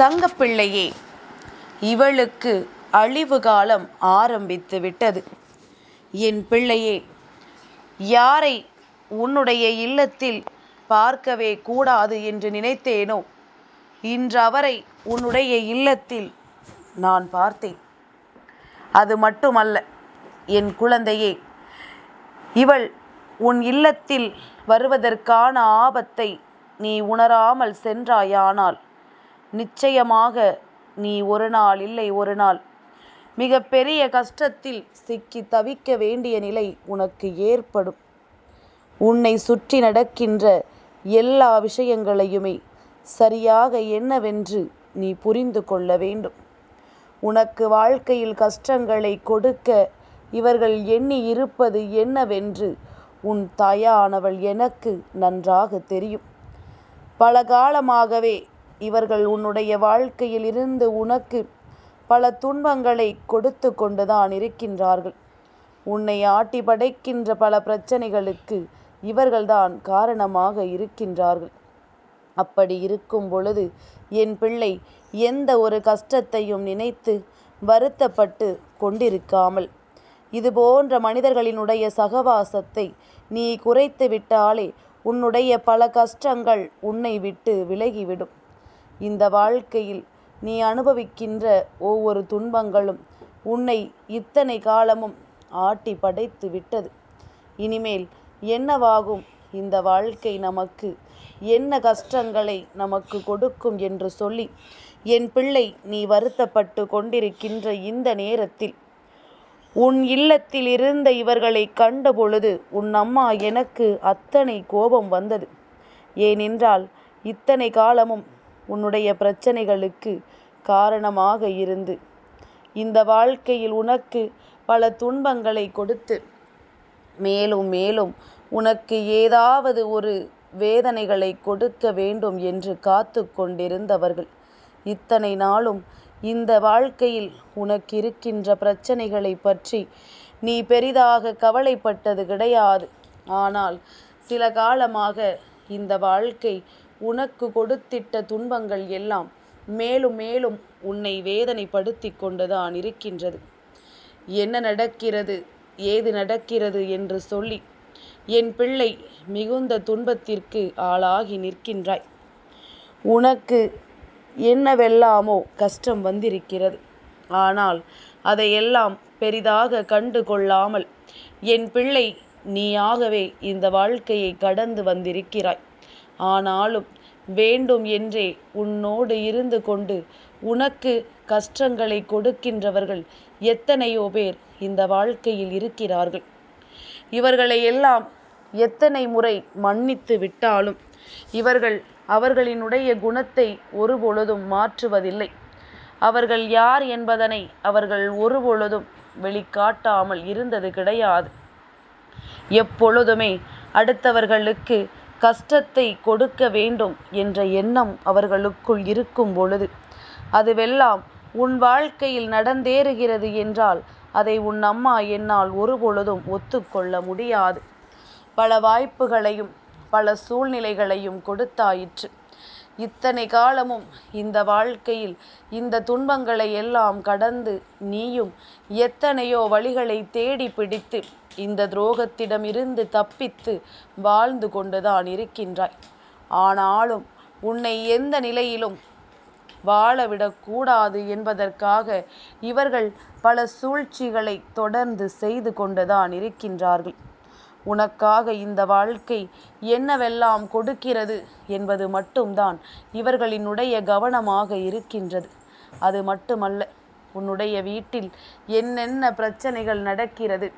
தங்கப்பிள்ளையே இவளுக்கு அழிவு காலம் ஆரம்பித்து விட்டது. என் பிள்ளையே யாரை உன்னுடைய இல்லத்தில் பார்க்கவே கூடாது என்று நினைத்தேனோ இன்று அவரை உன்னுடைய இல்லத்தில் நான் பார்த்தேன். அது மட்டுமல்ல என் குழந்தையே இவள் உன் இல்லத்தில் வருவதற்கான ஆபத்தை நீ உணராமல் சென்றாயானால் நிச்சயமாக நீ ஒரு நாள் இல்லை ஒரு நாள். மிக பெரிய கஷ்டத்தில் சிக்கி தவிக்க வேண்டிய நிலை உனக்கு ஏற்படும். உன்னை சுற்றி நடக்கின்ற எல்லா விஷயங்களையுமே சரியாக என்னவென்று நீ புரிந்து கொள்ள வேண்டும். உனக்கு வாழ்க்கையில் கஷ்டங்களை கொடுக்க இவர்கள் எண்ணி இருப்பது என்னவென்று உன் தாயானவள் எனக்கு நன்றாக தெரியும். பல காலமாகவே இவர்கள் உன்னுடைய வாழ்க்கையில் இருந்து உனக்கு பல துன்பங்களை கொடுத்து கொண்டுதான் இருக்கின்றார்கள். உன்னை ஆட்டி படைக்கின்ற பல பிரச்சனைகளுக்கு இவர்கள்தான் காரணமாக இருக்கின்றார்கள். அப்படி இருக்கும் பொழுது என் பிள்ளை எந்த ஒரு கஷ்டத்தையும் நினைத்து வருத்தப்பட்டு கொண்டிருக்காமல் இது போன்ற மனிதர்களினுடைய சகவாசத்தை நீ குறைத்து விட்டாலே உன்னுடைய பல கஷ்டங்கள் உன்னை விட்டு விலகிவிடும். இந்த வாழ்க்கையில் நீ அனுபவிக்கின்ற ஒவ்வொரு துன்பங்களும் உன்னை இத்தனை காலமும் ஆட்டி படைத்து விட்டது. இனிமேல் என்னவாகும் இந்த வாழ்க்கை நமக்கு? என்ன கஷ்டங்களை நமக்கு கொடுக்கும் என்று சொல்லி என் பிள்ளை நீ வருத்தப்பட்டு கொண்டிருக்கின்ற இந்த நேரத்தில் உன் இல்லத்தில் இருந்த இவர்களை கண்டபொழுது உன் அம்மா எனக்கு அத்தனை கோபம் வந்தது. ஏனென்றால் இத்தனை காலமும் உன்னுடைய பிரச்சனைகளுக்கு காரணமாக இருந்து. இந்த வாழ்க்கையில் உனக்கு பல துன்பங்களை கொடுத்து மேலும் மேலும் உனக்கு ஏதாவது ஒரு வேதனைகளை கொடுக்க வேண்டும் என்று காத்து கொண்டிருந்தவர்கள். இத்தனை நாளும் இந்த வாழ்க்கையில் உனக்கு இருக்கின்ற பிரச்சனைகளை பற்றி நீ பெரிதாக கவலைப்பட்டது கிடையாது. ஆனால் சில காலமாக இந்த வாழ்க்கை உனக்கு கொடுத்திட்ட துன்பங்கள் எல்லாம் மேலும் மேலும் உன்னை வேதனைப்படுத்தி கொண்டுதான் இருக்கின்றது. என்ன நடக்கிறது? ஏது நடக்கிறது என்று சொல்லி என் பிள்ளை மிகுந்த துன்பத்திற்கு ஆளாகி நிற்கின்றாய். உனக்கு என்னவெல்லாமோ கஷ்டம் வந்திருக்கிறது. ஆனால் அதையெல்லாம் பெரிதாக கண்டு கொள்ளாமல் என் பிள்ளை நீயாகவே இந்த வாழ்க்கையை கடந்து வந்திருக்கிறாய். ஆனாலும் வேண்டும் என்றே உன்னோடு இருந்து கொண்டு உனக்கு கஷ்டங்களை கொடுக்கின்றவர்கள் எத்தனையோ பேர் இந்த வாழ்க்கையில் இருக்கிறார்கள். இவர்களை எல்லாம் எத்தனை முறை மன்னித்து விட்டாலும் இவர்கள் அவர்களினுடைய குணத்தை ஒருபொழுதும் மாற்றுவதில்லை. அவர்கள் யார் என்பதனை அவர்கள் ஒருபொழுதும் வெளிக்காட்டாமல் இருந்தது கிடையாது. எப்பொழுதுமே அடுத்தவர்களுக்கு கஷ்டத்தை கொடுக்க வேண்டும் என்ற எண்ணம் அவர்களுக்குள் இருக்கும் பொழுது அதுவெல்லாம் உன் வாழ்க்கையில் நடந்தேறுகிறது என்றால் அதை உன் அம்மா என்னால் ஒருபொழுதும் ஒத்துக்கொள்ள முடியாது. பல வாய்ப்புகளையும் பல சூழ்நிலைகளையும் கொடுத்தாயிற்று. இத்தனை காலமும் இந்த வாழ்க்கையில் இந்த துன்பங்களை எல்லாம் கடந்து நீயும் எத்தனையோ வழிகளை தேடி பிடித்து இந்த துரோகத்திடமிருந்து தப்பித்து வாழ்ந்து கொண்டுதான் இருக்கின்றாய். ஆனாலும் உன்னை எந்த நிலையிலும் வாழவிடக்கூடாது என்பதற்காக இவர்கள் பல சூழ்ச்சிகளை தொடர்ந்து செய்து கொண்டுதான் இருக்கின்றார்கள். உனக்காக இந்த வாழ்க்கை என்னவெல்லாம் கொடுக்கிறது என்பது மட்டும்தான் இவர்களினுடைய கவனமாக இருக்கின்றது. அது மட்டுமல்ல உன்னுடைய வீட்டில் என்னென்ன பிரச்சனைகள் நடக்கிறது?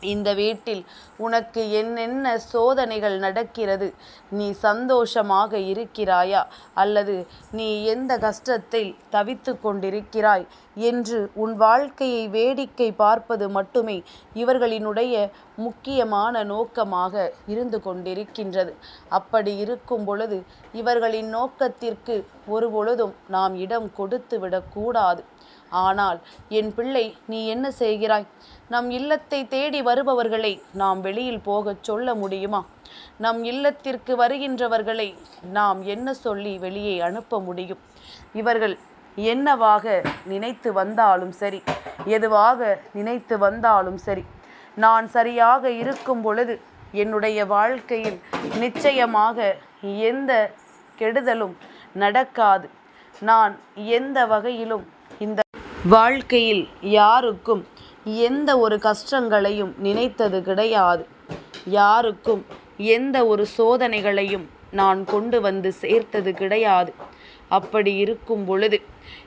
இந்த வீட்டில் உனக்கு என்னென்ன சோதனைகள் நடக்கிறது? நீ சந்தோஷமாக இருக்கிறாயா? அல்லது நீ எந்த கஷ்டத்தில் தவித்து கொண்டிருக்கிறாய்? என்று உன் வாழ்க்கையை வேடிக்கை பார்ப்பது மட்டுமே இவர்களினுடைய முக்கியமான நோக்கமாக இருந்து கொண்டிருக்கின்றது. அப்படி இருக்கும் பொழுது இவர்களின் நோக்கத்திற்கு ஒரு பொழுதும் நாம் இடம் கொடுத்து விடக்கூடாது ஆனால் என் பிள்ளை நீ என்ன செய்கிறாய்? நம் இல்லத்தை தேடி வருபவர்களை நாம் வெளியில் போகச் சொல்ல முடியுமா? நம் இல்லத்திற்கு வருகின்றவர்களை நாம் என்ன சொல்லி வெளியே அனுப்ப முடியும்? இவர்கள் என்னவாக நினைத்து வந்தாலும் சரி எதுவாக நினைத்து வந்தாலும் சரி நான் சரியாக இருக்கும் பொழுது என்னுடைய வாழ்க்கையில் நிச்சயமாக எந்த கெடுதலும் நடக்காது. நான் எந்த வகையிலும் இந்த வாழ்க்கையில் யாருக்கும் எந்த ஒரு கஷ்டங்களையும் நினைத்தது கிடையாது. யாருக்கும் எந்த ஒரு சோதனைகளையும் நான் கொண்டு வந்து சேர்த்தது கிடையாது. அப்படி இருக்கும் பொழுது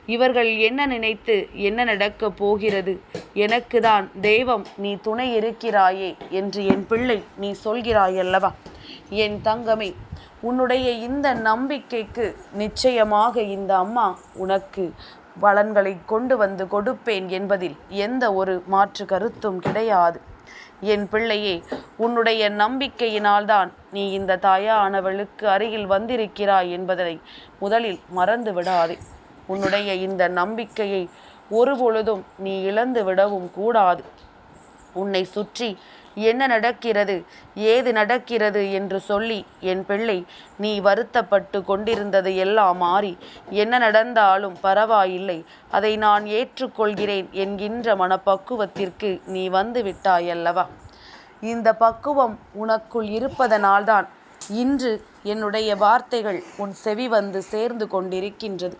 இவர்கள் என்ன நினைத்து என்ன நடக்கப் போகிறது? எனக்கு தான் தெய்வம் நீ துணை இருக்கிறாயே என்று என் பிள்ளை நீ சொல்கிறாயல்லவா? என் தங்கமே உன்னுடைய இந்த நம்பிக்கைக்கு நிச்சயமாக இந்த அம்மா உனக்கு பலன்களை கொண்டு வந்து கொடுப்பேன் என்பதில் எந்த ஒரு மாற்று கருத்தும் கிடையாது. என் பிள்ளையே உன்னுடைய நம்பிக்கையினால்தான் நீ இந்த தாயானவளுக்கு அருகில் வந்திருக்கிறாய் என்பதை முதலில் மறந்து விடாதே உன்னுடைய இந்த நம்பிக்கையை ஒருபொழுதும் நீ இழந்து விடவும் கூடாது. உன்னை சுற்றி என்ன நடக்கிறது ஏது நடக்கிறது என்று சொல்லி என் பிள்ளை நீ வருத்தப்பட்டு கொண்டிருந்தது எல்லாம் மாறி என்ன நடந்தாலும் பரவாயில்லை. அதை நான் ஏற்றுக்கொள்கிறேன் என்கின்ற மனப்பக்குவத்திற்கு நீ வந்து விட்டாயல்லவா? இந்த பக்குவம் உனக்குள் இருப்பதனால்தான் இன்று என்னுடைய வார்த்தைகள் உன் செவி வந்து சேர்ந்து கொண்டிருக்கின்றது.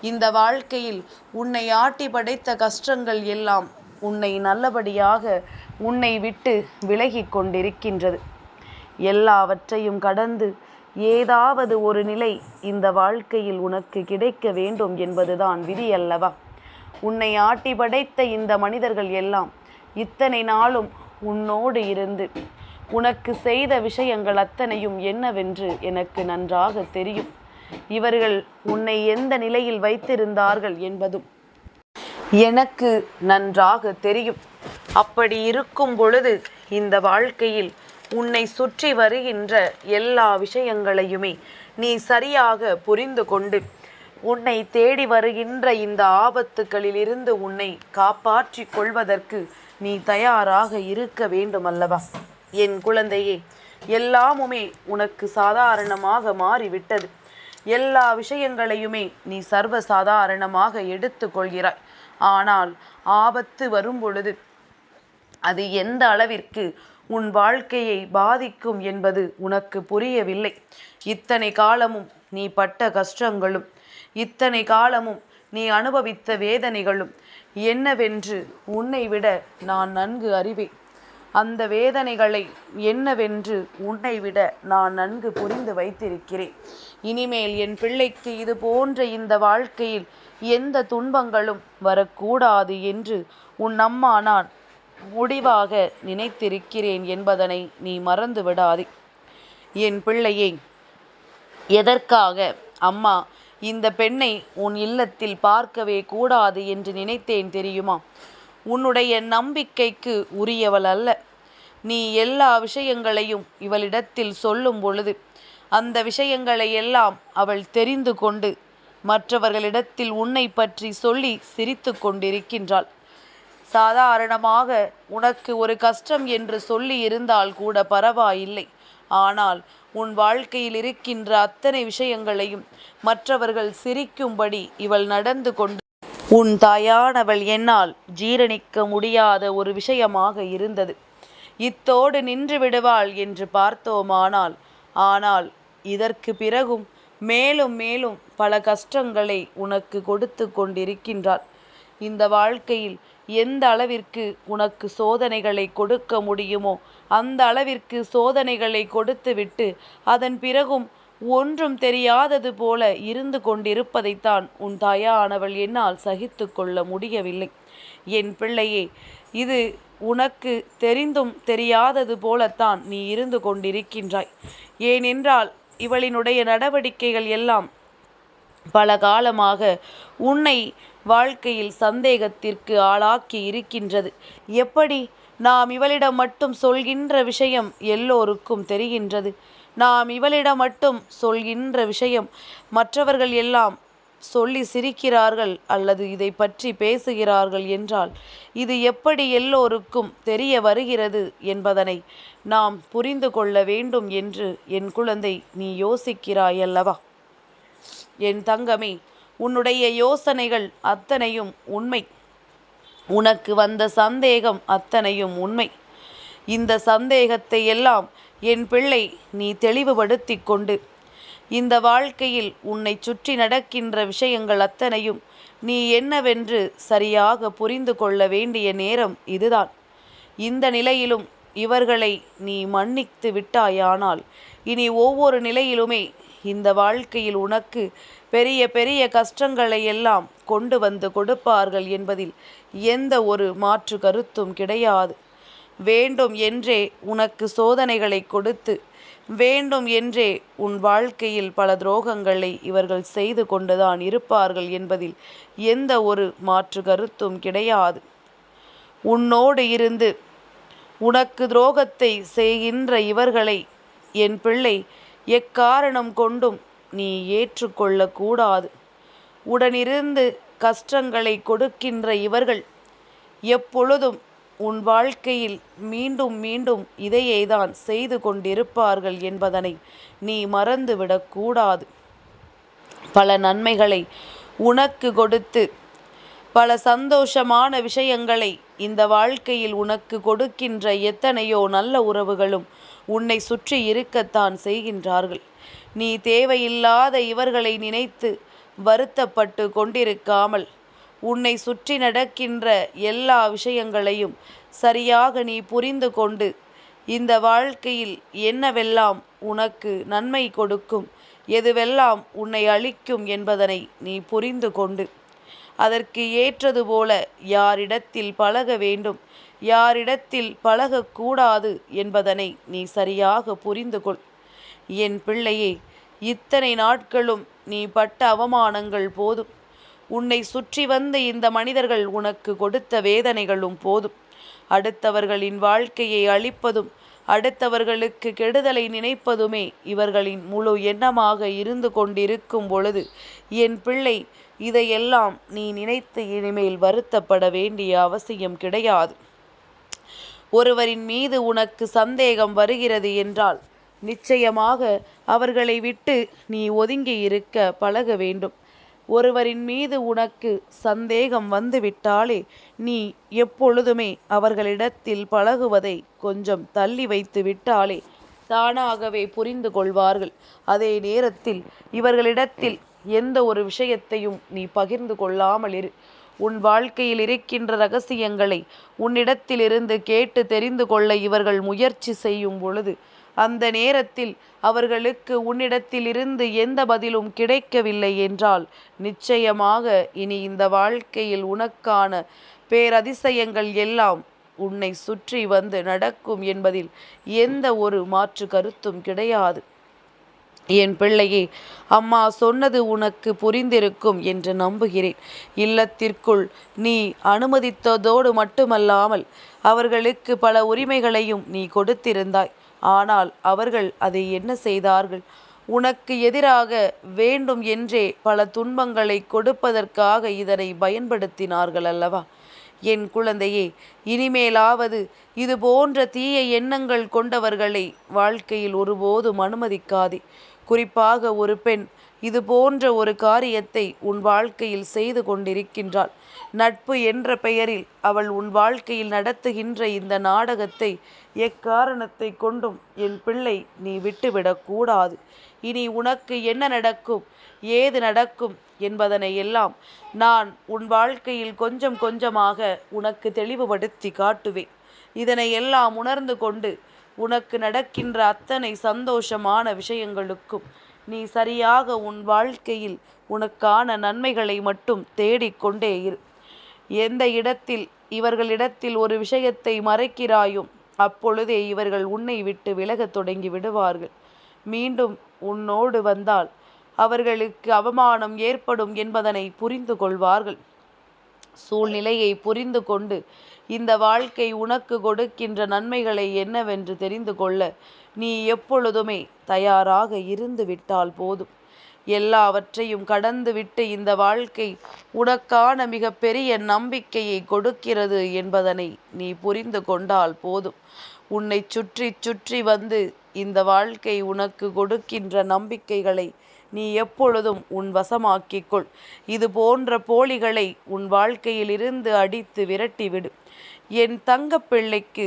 இந்த வாழ்க்கையில் உன்னை ஆட்டி படைத்த கஷ்டங்கள் எல்லாம் உன்னை நல்லபடியாக உன்னை விட்டு விலகி கொண்டிருக்கின்றது. எல்லாவற்றையும் கடந்து ஏதாவது ஒரு நிலை இந்த வாழ்க்கையில் உனக்கு கிடைக்க வேண்டும் என்பதுதான் விதி அல்லவா? உன்னை ஆட்டி படைத்த இந்த மனிதர்கள் எல்லாம் இத்தனை நாளும் உன்னோடு இருந்து உனக்கு செய்த விஷயங்கள் அத்தனையும் என்னவென்று எனக்கு நன்றாக தெரியும். இவர்கள் உன்னை எந்த நிலையில் வைத்திருந்தார்கள் என்பதும் எனக்கு நன்றாக தெரியும். அப்படி இருக்கும் பொழுது இந்த வாழ்க்கையில் உன்னை சுற்றி வருகின்ற எல்லா விஷயங்களையுமே நீ சரியாக புரிந்து கொண்டு உன்னை தேடி வருகின்ற இந்த ஆபத்துகளிலிருந்து உன்னை காப்பாற்றிக் கொள்வதற்கு நீ தயாராக இருக்க வேண்டும் அல்லவா என் குழந்தையே எல்லாமுமே உனக்கு சாதாரணமாக மாறிவிட்டது. எல்லா விஷயங்களையுமே நீ சர்வ சாதாரணமாக எடுத்துக்கொள்கிறாய் ஆனால் ஆபத்து வரும் பொழுது அது எந்த அளவிற்கு உன் வாழ்க்கையை பாதிக்கும் என்பது உனக்கு புரியவில்லை. இத்தனை காலமும் நீ பட்ட கஷ்டங்களும் இத்தனை காலமும் நீ அனுபவித்த வேதனைகளும் என்னவென்று உன்னை விட நான் நன்கு அறிவேன். அந்த வேதனைகளை என்னவென்று உன்னை விட நான் நன்கு புரிந்து வைத்திருக்கிறேன். இனிமேல் என் பிள்ளைக்கு இது போன்ற இந்த வாழ்க்கையில் எந்த துன்பங்களும் வரக்கூடாது என்று உன் அம்மா நான் முடிவாக நினைத்திருக்கிறேன் என்பதனை நீ மறந்து விடாதே. என் பிள்ளையை எதற்காக அம்மா இந்த பெண்ணை உன் இல்லத்தில் பார்க்கவே கூடாது என்று நினைத்தேன் தெரியுமா? உன்னுடைய நம்பிக்கைக்கு உரியவள் அல்ல. நீ எல்லா விஷயங்களையும் இவளிடத்தில் சொல்லும் பொழுது அந்த விஷயங்களை எல்லாம் அவள் தெரிந்து கொண்டு மற்றவர்களிடத்தில் உன்னை பற்றி சொல்லி சிரித்து கொண்டிருக்கின்றாள். சாதாரணமாக உனக்கு ஒரு கஷ்டம் என்று சொல்லி இருந்தால் கூட பரவாயில்லை. ஆனால் உன் வாழ்க்கையில் இருக்கின்ற அத்தனை விஷயங்களையும் மற்றவர்கள் சிரிக்கும்படி இவள் நடந்து கொண்டு உன் தாயானவள் என்னால் ஜீரணிக்க முடியாத ஒரு விஷயமாக இருந்தது. இத்தோடு நின்று விடுவாள் என்று பார்த்தோமானால் ஆனால் இதற்கு பிறகும் மேலும் மேலும் பல கஷ்டங்களை உனக்கு கொடுத்து கொண்டிருக்கின்றாள் இந்த வாழ்க்கையில் எந்த அளவிற்கு உனக்கு சோதனைகளை கொடுக்க முடியுமோ அந்த அளவிற்கு சோதனைகளை கொடுத்துவிட்டு அதன் பிறகும் ஒன்றும் தெரியாதது போல இருந்து கொண்டிருப்பதைத்தான் உன் தாயானவள் என்னால் சகித்து கொள்ள முடியவில்லை. என் பிள்ளையே இது உனக்கு தெரிந்தும் தெரியாதது போலத்தான் நீ இருந்து கொண்டிருக்கின்றாய். ஏனென்றால் இவளினுடைய நடவடிக்கைகள் எல்லாம் பல காலமாக உன்னை வாழ்க்கையில் சந்தேகத்திற்கு ஆளாக்கி இருக்கின்றது. எப்படி நாம் இவளிடம் மட்டும் சொல்கின்ற விஷயம் எல்லோருக்கும் தெரிகின்றது? நாம் இவளிடம் மட்டும் சொல்கின்ற விஷயம் மற்றவர்கள் எல்லாம் சொல்லி சிரிக்கிறார்கள் அல்லது இதை பற்றி பேசுகிறார்கள் என்றால் இது எப்படி எல்லோருக்கும் தெரிய வருகிறது என்பதனை நாம் புரிந்து கொள்ள வேண்டும் என்று என் குழந்தை நீ யோசிக்கிறாய் அல்லவா என் தங்கமே உன்னுடைய யோசனைகள் அத்தனையும் உண்மை. உனக்கு வந்த சந்தேகம் அத்தனையும் உண்மை. இந்த சந்தேகத்தை எல்லாம் என் பிள்ளை நீ தெளிவுபடுத்தி கொண்டு. இந்த வாழ்க்கையில் உன்னை சுற்றி நடக்கின்ற விஷயங்கள் அத்தனையும் நீ என்னவென்று சரியாக புரிந்து கொள்ள வேண்டிய நேரம் இதுதான். இந்த நிலையிலும் இவர்களை நீ மன்னித்து விட்டாயானால் இனி ஒவ்வொரு நிலையிலுமே இந்த வாழ்க்கையில் உனக்கு பெரிய பெரிய கஷ்டங்களை எல்லாம் கொண்டு வந்து கொடுப்பார்கள் என்பதில் எந்த ஒரு மாற்று கருத்தும் கிடையாது. வேண்டும் என்றே உனக்கு சோதனைகளை கொடுத்து வேண்டும் என்றே உன் வாழ்க்கையில் பல துரோகங்களை இவர்கள் செய்து கொண்டுதான் இருப்பார்கள் என்பதில் எந்த ஒரு மாற்று கருத்தும் கிடையாது. உன்னோடு இருந்து உனக்கு துரோகத்தை செய்கின்ற இவர்களை என் பிள்ளை எக்காரணம் கொண்டும் நீ ஏற்றுக்கொள்ளக்கூடாது உடனிருந்து கஷ்டங்களை கொடுக்கின்ற இவர்கள் எப்பொழுதும் உன் வாழ்க்கையில் மீண்டும் மீண்டும் இதையே தான் செய்து கொண்டிருப்பார்கள் என்பதனை நீ மறந்துவிடக்கூடாது பல நன்மைகளை உனக்கு கொடுத்து பல சந்தோஷமான விஷயங்களை இந்த வாழ்க்கையில் உனக்கு கொடுக்கின்ற எத்தனையோ நல்ல உறவுகளும் உன்னை சுற்றி இருக்கத்தான் செய்கின்றார்கள். நீ தேவையில்லாத இவர்களை நினைத்து வருத்தப்பட்டு கொண்டிருக்காமல் உன்னை சுற்றி நடக்கின்ற எல்லா விஷயங்களையும் சரியாக நீ புரிந்து கொண்டு இந்த வாழ்க்கையில் என்னவெல்லாம் உனக்கு நன்மை கொடுக்கும் எதுவெல்லாம் உன்னை அளிக்கும் என்பதனை நீ புரிந்து கொண்டு. அதற்கு ஏற்றது போல யாரிடத்தில் பழக வேண்டும் யாரிடத்தில் பழகக்கூடாது என்பதனை நீ சரியாக புரிந்து கொள். என் பிள்ளையே இத்தனை நாட்களும் நீ பட்ட அவமானங்கள் போதும். உன்னை சுற்றி வந்த இந்த மனிதர்கள் உனக்கு கொடுத்த வேதனைகளும் போதும். அடுத்தவர்களின் வாழ்க்கையை அழிப்பதும் அடுத்தவர்களுக்கு கெடுதலை நினைப்பதுமே இவர்களின் முழு எண்ணமாக இருந்து கொண்டிருக்கும் பொழுது என் பிள்ளை இதையெல்லாம் நீ நினைத்து இனிமேல் வருத்தப்பட வேண்டிய அவசியம் கிடையாது. ஒருவரின் மீது உனக்கு சந்தேகம் வருகிறது என்றால் நிச்சயமாக அவர்களை விட்டு நீ ஒதுங்கி இருக்க பழக வேண்டும். ஒருவரின் மீது உனக்கு சந்தேகம் வந்துவிட்டாலே நீ எப்பொழுதுமே அவர்களிடத்தில் பழகுவதை கொஞ்சம் தள்ளி வைத்து விட்டாலே தானாகவே புரிந்து கொள்வார்கள். அதே நேரத்தில் இவர்களிடத்தில் எந்த ஒரு விஷயத்தையும் நீ பகிர்ந்து கொள்ளாமல் இரு. உன் வாழ்க்கையில் இருக்கின்ற ரகசியங்களை உன்னிடத்திலிருந்து கேட்டு தெரிந்து கொள்ள இவர்கள் முயற்சி செய்யும் பொழுது அந்த நேரத்தில் அவர்களுக்கு உன்னிடத்திலிருந்து எந்த பதிலும் கிடைக்கவில்லை என்றால் நிச்சயமாக இனி இந்த வாழ்க்கையில் உனக்கான பேரதிசயங்கள் எல்லாம் உன்னை சுற்றி வந்து நடக்கும் என்பதில் எந்த ஒரு மாற்று கருத்தும் கிடையாது. என் பிள்ளையே அம்மா சொன்னது உனக்கு புரிந்திருக்கும் என்று நம்புகிறேன். இல்லத்திற்குள் நீ அனுமதித்ததோடு மட்டுமல்லாமல் அவர்களுக்கு பல உரிமைகளையும் நீ கொடுத்திருந்தாய். ஆனால் அவர்கள் அதை என்ன செய்தார்கள்? உனக்கு எதிராக வேண்டும் என்றே பல துன்பங்களை கொடுப்பதற்காக இதனை பயன்படுத்தினார்கள் அல்லவா? என் குழந்தையே இனிமேலாவது இது போன்ற தீய எண்ணங்கள் கொண்டவர்களை வாழ்க்கையில் ஒருபோதும் அனுமதிக்காதே. குறிப்பாக ஒரு பெண் இது போன்ற ஒரு காரியத்தை உன் வாழ்க்கையில் செய்து கொண்டிருக்கின்றாள். நட்பு என்ற பெயரில் அவள் உன் வாழ்க்கையில் நடத்துகின்ற இந்த நாடகத்தை எக்காரணத்தை கொண்டும் என் பிள்ளை நீ விட்டுவிடக்கூடாது இனி உனக்கு என்ன நடக்கும்? ஏது நடக்கும் என்பதனை எல்லாம் நான் உன் வாழ்க்கையில் கொஞ்சம் கொஞ்சமாக உனக்கு தெளிவுபடுத்தி காட்டுவேன். இதனை எல்லாம் உணர்ந்து கொண்டு உனக்கு நடக்கின்ற அத்தனை சந்தோஷமான விஷயங்களுக்கும் நீ சரியாக உன் வாழ்க்கையில் உனக்கான நன்மைகளை மட்டும் தேடிக்கொண்டே இரு. எந்த இடத்தில் இவர்களிடத்தில் ஒரு விஷயத்தை மறைக்கிறாயும் அப்பொழுதே இவர்கள் உன்னை விட்டு விலகத் தொடங்கி விடுவார்கள். மீண்டும் உன்னோடு வந்தால் அவர்களுக்கு அவமானம் ஏற்படும் என்பதனை புரிந்து கொள்வார்கள். சூழ்நிலையை புரிந்து கொண்டு இந்த வாழ்க்கை உனக்கு கொடுக்கின்ற நன்மைகளை என்னவென்று தெரிந்து கொள்ள நீ எப்பொழுதுமே தயாராக இருந்து விட்டால் போதும். எல்லாவற்றையும் கடந்துவிட்டு இந்த வாழ்க்கை உனக்கான மிகப்பெரிய நம்பிக்கையை கொடுக்கிறது என்பதனை நீ புரிந்து கொண்டால் போதும். உன்னை சுற்றி சுற்றி வந்து இந்த வாழ்க்கை உனக்கு கொடுக்கின்ற நம்பிக்கைகளை நீ எப்பொழுதும் உன் வசமாக்கிக்கொள். இது போன்ற போலிகளை உன் வாழ்க்கையிலிருந்து அடித்து விரட்டிவிடு. என் தங்கப்பிள்ளைக்கு